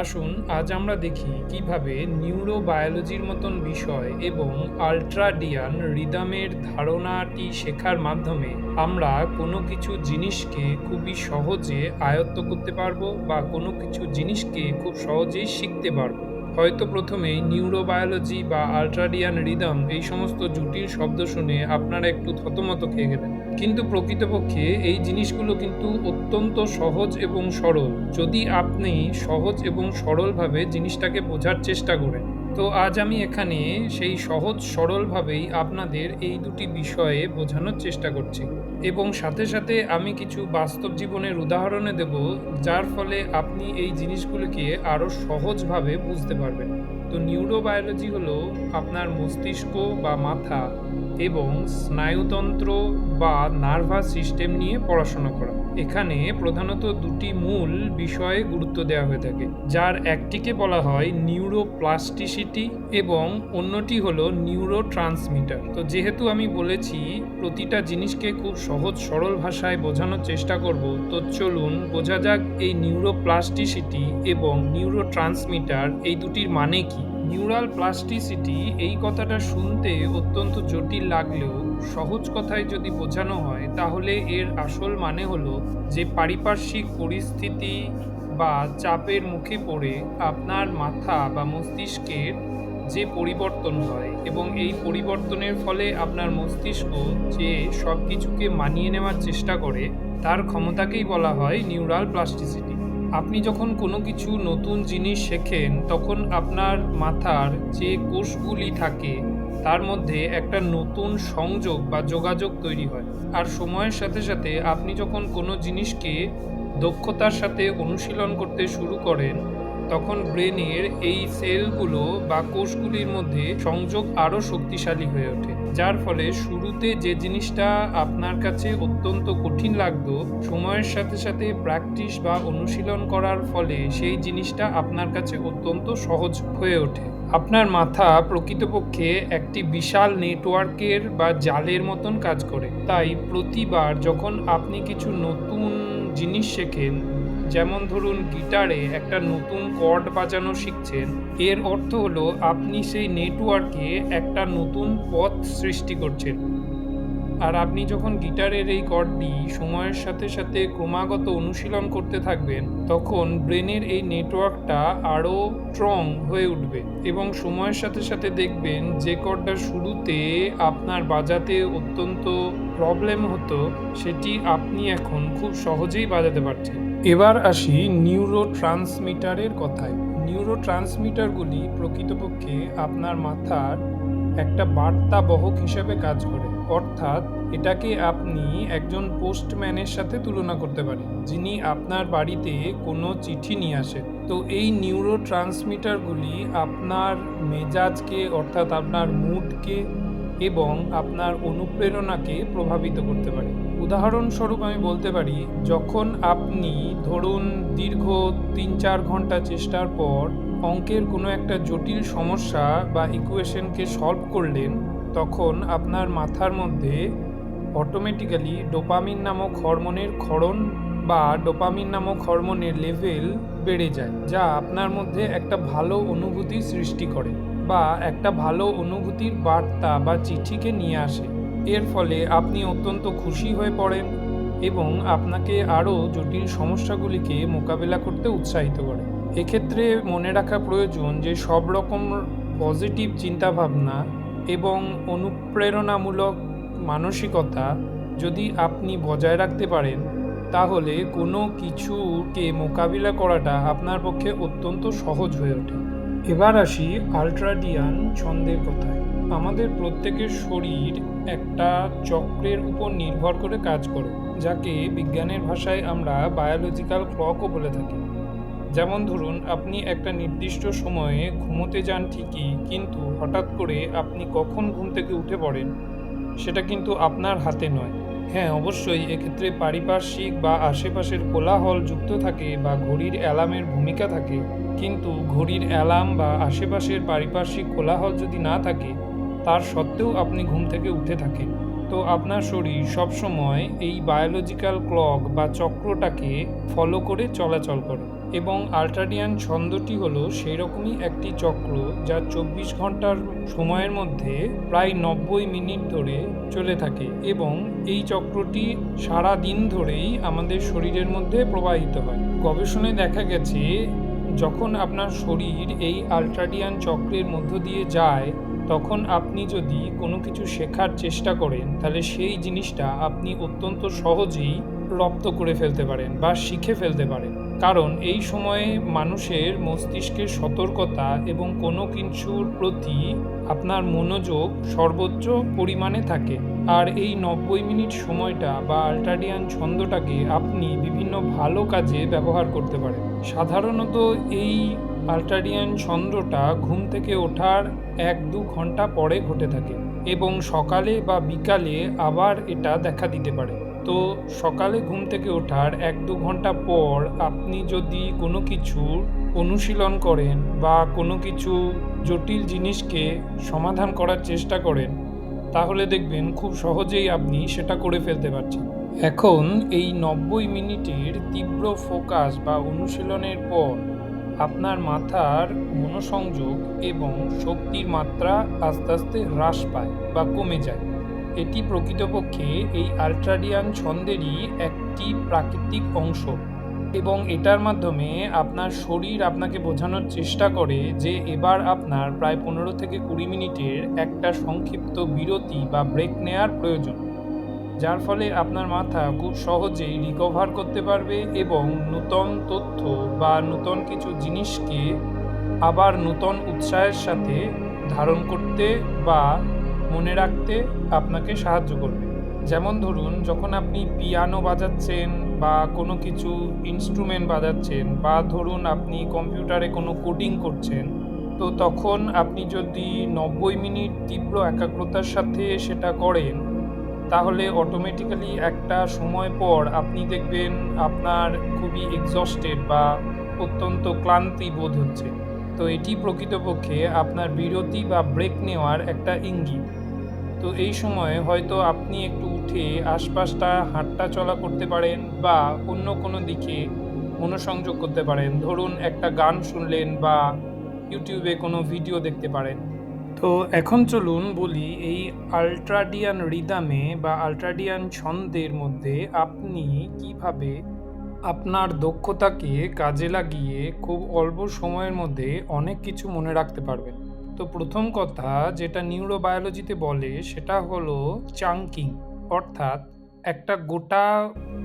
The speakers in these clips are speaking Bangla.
আসুন, আজ আমরা দেখি কীভাবে নিউরোবায়োলজির মতন বিষয় এবং আল্ট্রাডিয়ান রিদামের ধারণাটি শেখার মাধ্যমে আমরা কোনো কিছু জিনিসকে খুবই সহজে আয়ত্ত করতে পারব বা কোনো কিছু জিনিসকে খুব সহজেই শিখতে পারব। হয়তো প্রথমে নিউরোবায়োলজি বা আল্ট্রাডিয়ান রিদম এই সমস্ত জটিল শব্দ শুনে আপনারা একটু থতমত খেয়ে গেলেন। কিন্তু প্রকৃতপক্ষে এই জিনিসগুলো কিন্তু অত্যন্ত সহজ এবং সরল। যদি আপনি সহজ এবং সরলভাবে জিনিসটাকে বোঝার চেষ্টা করেন তো আজ আমি এখানে সেই সহজ সরলভাবেই আপনাদের এই দুটি বিষয়ে বোঝানোর চেষ্টা করছি। এবং সাথে সাথে আমি কিছু বাস্তব জীবনের উদাহরণে দেব, যার ফলে আপনি এই জিনিসগুলোকে আরও সহজভাবে বুঝতে পারবেন। তো নিউরোবায়োলজি হলো আপনার মস্তিষ্ক বা মাথা এবং স্নায়ুতন্ত্র বা নার্ভাস সিস্টেম নিয়ে পড়াশোনা করা। এখানে প্রধানত দুটি মূল বিষয়ে গুরুত্ব দেওয়া হয়ে থাকে, যার একটিকে বলা হয় নিউরোপ্লাস্টিসিটি এবং অন্যটি হলো নিউরো ট্রান্সমিটার তো যেহেতু আমি বলেছি প্রতিটা জিনিসকে খুব সহজ সরল ভাষায় বোঝানোর চেষ্টা করব, তো চলুন বোঝা যাক এই নিউরোপ্লাস্টিসিটি এবং নিউরো ট্রান্সমিটার এই দুটির মানে কি। নিউরাল প্লাস্টিসিটি এই কথাটা শুনতে অত্যন্ত জটিল লাগলেও সহজ কথায় যদি বোঝানো হয়, তাহলে এর আসল মানে হলো যে পারিপার্শ্বিক পরিস্থিতি বা চাপের মুখে পড়ে আপনার মাথা বা মস্তিষ্কের যে পরিবর্তন হয় এবং এই পরিবর্তনের ফলে আপনার মস্তিষ্ক যে সব কিছুকে মানিয়ে নেওয়ার চেষ্টা করে, তার ক্ষমতাকেই বলা হয় নিউরাল প্লাস্টিসিটি। আপনি যখন কোনো কিছু নতুন জিনিস শেখেন, তখন আপনার মাথার যে কোষগুলি থাকে, তার মধ্যে একটা নতুন সংযোগ বা যোগাযোগ তৈরি হয়। আর সময়ের সাথে সাথে আপনি যখন কোনো জিনিসকে দক্ষতার সাথে অনুশীলন করতে শুরু করেন, তখন ব্রেনের এই সেলগুলো বা কোষগুলির মধ্যে সংযোগ আরও শক্তিশালী হয়ে ওঠে। যার ফলে শুরুতে যে জিনিসটা আপনার কাছে অত্যন্ত কঠিন লাগতো, সময়ের সাথে সাথে প্র্যাকটিস বা অনুশীলন করার ফলে সেই জিনিসটা আপনার কাছে অত্যন্ত সহজ হয়ে ওঠে। আপনার মাথা প্রকৃতপক্ষে একটি বিশাল নেটওয়ার্কের বা জালের মতন কাজ করে। তাই প্রতিবার যখন আপনি কিছু নতুন জিনিস শেখেন যেমন ধরুন গিটারে একটা নতুন কর্ড বাজানো শিখছেন, এর অর্থ হলো আপনি সেই নেটওয়ার্কে একটা নতুন পথ সৃষ্টি করছেন। আর আপনি যখন গিটারের এই কর্ডটি সময়ের সাথে সাথে ক্রমাগত অনুশীলন করতে থাকবেন, তখন ব্রেনের এই নেটওয়ার্কটা আরও স্ট্রং হয়ে উঠবে এবং সময়ের সাথে সাথে দেখবেন যে কর্ডটা শুরুতে আপনার বাজাতে অত্যন্ত প্রবলেম হতো, সেটি আপনি এখন খুব সহজেই বাজাতে পারছেন। এবার আসি নিউরো ট্রান্সমিটারের কথায়। নিউরো ট্রান্সমিটারগুলি প্রকৃতপক্ষে আপনার মাথার একটা বার্তাবহক হিসেবে কাজ করে। অর্থাৎ এটাকে আপনি একজন পোস্টম্যানের সাথে তুলনা করতে পারেন, যিনি আপনার বাড়িতে কোনো চিঠি নিয়ে আসেন। তো এই নিউরো ট্রান্সমিটারগুলি আপনার মেজাজকে, অর্থাৎ আপনার মুডকে এবং আপনার অনুপ্রেরণাকে প্রভাবিত করতে পারে। উদাহরণস্বরূপ আমি বলতে পারি, যখন আপনি ধরুন দীর্ঘ তিন চার ঘণ্টা চেষ্টার পর অঙ্কের কোনো একটা জটিল সমস্যা বা ইকুয়েশনকে সলভ করলেন তখন আপনার মাথার মধ্যে অটোমেটিক্যালি ডোপামিন নামক হরমোনের ক্ষরণ বা ডোপামিন নামক হরমোনের লেভেল বেড়ে যায়, যা আপনার মধ্যে একটা ভালো অনুভূতি সৃষ্টি করে বা একটা ভালো অনুভূতির বার্তা বা চিঠিকে নিয়ে আসে। এর ফলে আপনি অত্যন্ত খুশি হয়ে পড়েন এবং আপনাকে আরও জটিল সমস্যাগুলিকে মোকাবেলা করতে উৎসাহিত করে। এক্ষেত্রে মনে রাখা প্রয়োজন যে সব রকম পজিটিভ চিন্তাভাবনা এবং অনুপ্রেরণামূলক মানসিকতা যদি আপনি বজায় রাখতে পারেন, তাহলে কোনো কিছুকে মোকাবিলা করাটা আপনার পক্ষে অত্যন্ত সহজ হয়ে ওঠে। এবার আসি আল্ট্রাডিয়ান ছন্দের কথায়। আমাদের প্রত্যেকের শরীর একটা চক্রের উপর নির্ভর করে কাজ করে, যাকে বিজ্ঞানের ভাষায় আমরা বায়োলজিক্যাল ক্লকও বলে থাকি। যেমন ধরুন, আপনি একটা নির্দিষ্ট সময়ে ঘুমোতে যান ঠিকই, কিন্তু হঠাৎ করে আপনি কখন ঘুম থেকে উঠে পড়েন, সেটা কিন্তু আপনার হাতে নয়। হ্যাঁ অবশ্যই এক্ষেত্রে পারিপার্শ্বিক বা আশেপাশের কোলাহল যুক্ত থাকে বা ঘড়ির অ্যালার্মের ভূমিকা থাকে, কিন্তু ঘড়ির অ্যালার্ম বা আশেপাশের পারিপার্শ্বিক কোলাহল যদি না থাকে, তার সত্ত্বেও আপনি ঘুম থেকে উঠে থাকেন। তো আপনার শরীর সবসময় এই বায়োলজিক্যাল ক্লক বা চক্রটাকে ফলো করে চলাচল করে এবং আল্ট্রাডিয়ান ছন্দটি হলো সেই রকমই একটি চক্র যা চব্বিশ ঘণ্টার সময়ের মধ্যে প্রায় নব্বই মিনিট ধরে চলে থাকে এবং এই চক্রটি সারা দিন ধরেই আমাদের শরীরের মধ্যে প্রবাহিত হয়। গবেষণায় দেখা গেছে, যখন আপনার শরীর এই আল্ট্রাডিয়ান চক্রের মধ্য দিয়ে যায় তখন আপনি যদি কোনো কিছু শেখার চেষ্টা করেন, তাহলে সেই জিনিসটা আপনি অত্যন্ত সহজেই রপ্ত করে ফেলতে পারেন বা শিখে ফেলতে পারেন। কারণ এই সময়ে মানুষের মস্তিষ্কের সতর্কতা এবং কোনো কিছুর প্রতি আপনার মনোযোগ সর্বোচ্চ পরিমাণে থাকে। আর এই নব্বই মিনিট সময়টা বা আল্ট্রাডিয়ান ছন্দটাকে আপনি বিভিন্ন ভালো কাজে ব্যবহার করতে পারেন। সাধারণত এই আল্ট্রাডিয়ান ছন্দটা ঘুম থেকে ওঠার এক দু ঘণ্টা পরে ঘটে থাকে এবং সকালে বা বিকালে আবার এটা দেখা দিতে পারে। তো সকালে ঘুম থেকে ওঠার এক দু ঘণ্টা পর আপনি যদি কোনো কিছু অনুশীলন করেন বা কোনো কিছু জটিল জিনিসকে সমাধান করার চেষ্টা করেন, তাহলে দেখবেন খুব সহজেই আপনি সেটা করে ফেলতে পারছেন। এখন এই নব্বই মিনিটের তীব্র ফোকাস বা অনুশীলনের পর আপনার মাথার মনোসংযোগ এবং শক্তির মাত্রা আস্তে আস্তে হ্রাস পায় বা কমে যায়। এটি প্রকৃতপক্ষে এই আল্ট্রাডিয়ান ছন্দেরই একটি প্রাকৃতিক অংশ এবং এটার মাধ্যমে আপনার শরীর আপনাকে বোঝানোর চেষ্টা করে যে এবার আপনার প্রায় পনেরো থেকে কুড়ি মিনিটের একটা সংক্ষিপ্ত বিরতি বা ব্রেক নেয়ার প্রয়োজন। যার ফলে আপনার মাথা খুব সহজেই রিকভার করতে পারবে এবং নূতন তথ্য বা নূতন কিছু জিনিসকে আবার নূতন উৎসাহের সাথে ধারণ করতে বা মনে রাখতে আপনাকে সাহায্য করবে। যেমন ধরুন, যখন আপনি পিয়ানো বাজাচ্ছেন বা কোনো কিছু ইনস্ট্রুমেন্ট বাজাচ্ছেন বা ধরুন আপনি কম্পিউটারে কোনো কোডিং করছেন, তো তখন আপনি যদি নব্বই মিনিট তীব্র একাগ্রতার সাথে সেটা করেন তাহলে অটোমেটিক্যালি একটা সময় পর আপনি দেখবেন আপনার খুবই এক্সস্টেড বা অত্যন্ত ক্লান্তি বোধ হচ্ছে। তো এটি প্রকৃতপক্ষে আপনার বিরতি বা ব্রেক নেওয়ার একটা ইঙ্গিত। তো এই সময় হয়তো আপনি একটু উঠে আশপাশটা, হাঁটটা চলা করতে পারেন বা অন্য কোনো দিকে মনোসংযোগ করতে পারেন। ধরুন একটা গান শুনলেন বা ইউটিউবে কোনো ভিডিও দেখতে পারেন। তো এখন চলুন বলি এই আল্ট্রাডিয়ান রিদামে বা আল্ট্রাডিয়ান ছন্দের মধ্যে আপনি কীভাবে আপনার দক্ষতাকে কাজে লাগিয়ে খুব অল্প সময়ের মধ্যে অনেক কিছু মনে রাখতে পারবেন। তো প্রথম কথা যেটা নিউরোবায়োলজিতে বলে সেটা হলো চাঙ্কিং অর্থাৎ একটা গোটা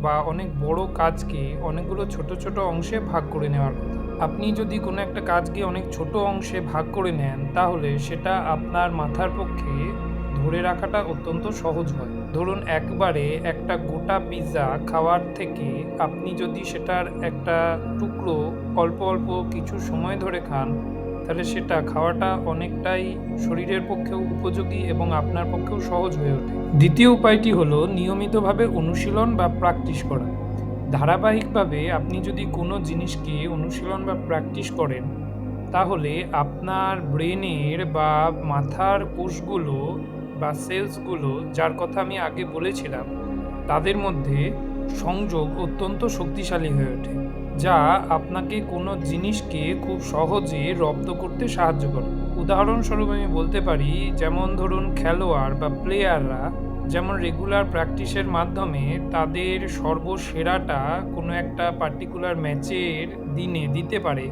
বা অনেক বড় কাজকে অনেকগুলো ছোট ছোট অংশে ভাগ করে নেওয়ার কথা আপনি যদি কোনো একটা কাজকে অনেক ছোট অংশে ভাগ করে নেন, তাহলে সেটা আপনার মাথার পক্ষে ধরে রাখাটা অত্যন্ত সহজ হয়। ধরুন একবারে একটা গোটা পিৎজা খাওয়ার থেকে আপনি যদি সেটার একটা টুকরো অল্প অল্প কিছু সময় ধরে খান, তাহলে সেটা খাওয়াটা অনেকটাই শরীরের পক্ষেও উপযোগী এবং আপনার পক্ষেও সহজ হয়ে ওঠে। দ্বিতীয় উপায়টি হলো নিয়মিতভাবে অনুশীলন বা প্র্যাকটিস করা। ধারাবাহিকভাবে আপনি যদি কোনো জিনিসকে অনুশীলন বা প্র্যাকটিস করেন, তাহলে আপনার ব্রেনের বা মাথার কোষগুলো বা সেলসগুলো যার কথা আমি আগে বলেছিলাম, তাদের মধ্যে সংযোগ অত্যন্ত শক্তিশালী হয়ে ওঠে, যা আপনাকে কোনো জিনিসকে খুব সহজে রপ্ত করতে সাহায্য করে। উদাহরণস্বরূপ আমি বলতে পারি, যেমন ধরুন খেলোয়াড় বা প্লেয়াররা যেমন রেগুলার প্র্যাকটিসের মাধ্যমে তাদের সর্বসেরাটা কোনো একটা পার্টিকুলার ম্যাচের দিনে দিতে পারে।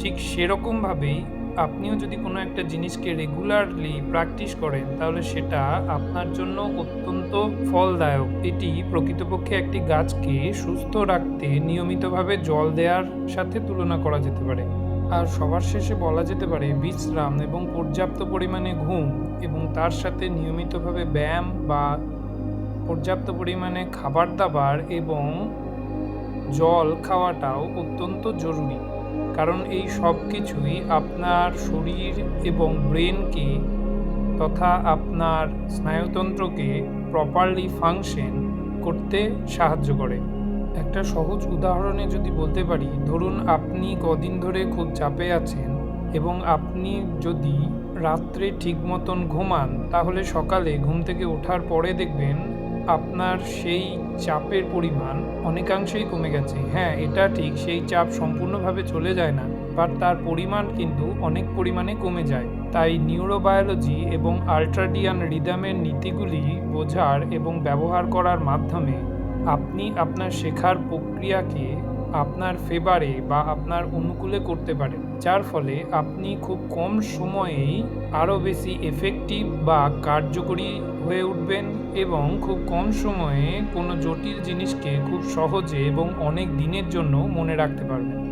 ঠিক সেরকমভাবেই আপনিও যদি কোনো একটা জিনিসকে রেগুলারলি প্র্যাকটিস করেন, তাহলে সেটা আপনার জন্য অত্যন্ত ফলদায়ক। এটি প্রকৃতপক্ষে একটি গাছকে সুস্থ রাখতে নিয়মিতভাবে জল দেওয়ার সাথে তুলনা করা যেতে পারে। আর সবার শেষে বলা যেতে পারে বিশ্রাম এবং পর্যাপ্ত পরিমাণে ঘুম এবং তার সাথে নিয়মিতভাবে ব্যায়াম বা পর্যাপ্ত পরিমাণে খাবার দাবার এবং জল খাওয়াটাও অত্যন্ত জরুরি। কারণ এই সব কিছুই আপনার শরীর এবং ব্রেনকে তথা আপনার স্নায়ুতন্ত্রকে প্রপারলি ফাংশন করতে সাহায্য করে। একটা সহজ উদাহরণে যদি বলতে পারি, ধরুন আপনি কদিন ধরে খুব চাপে আছেন এবং আপনি যদি রাত্রে ঠিক মতন ঘুমান, তাহলে সকালে ঘুম থেকে ওঠার পরে দেখবেন আপনার সেই চাপের পরিমাণ অনেকাংশেই কমে গেছে। হ্যাঁ এটা ঠিক, সেই চাপ সম্পূর্ণভাবে চলে যায় না, বাট তার পরিমাণ কিন্তু অনেক পরিমাণে কমে যায়। তাই নিউরোবায়োলজি এবং আল্ট্রাডিয়ান রিদামের নীতিগুলি বোঝার এবং ব্যবহার করার মাধ্যমে আপনি আপনার শেখার প্রক্রিয়াকে আপনার ফেভারে বা আপনার অনুকূলে করতে পারেন, যার ফলে আপনি খুব কম সময়েই আরও বেশি এফেক্টিভ বা কার্যকরী হয়ে উঠবেন এবং খুব কম সময়ে কোনো জটিল জিনিসকে খুব সহজে এবং অনেক দিনের জন্য মনে রাখতে পারবেন।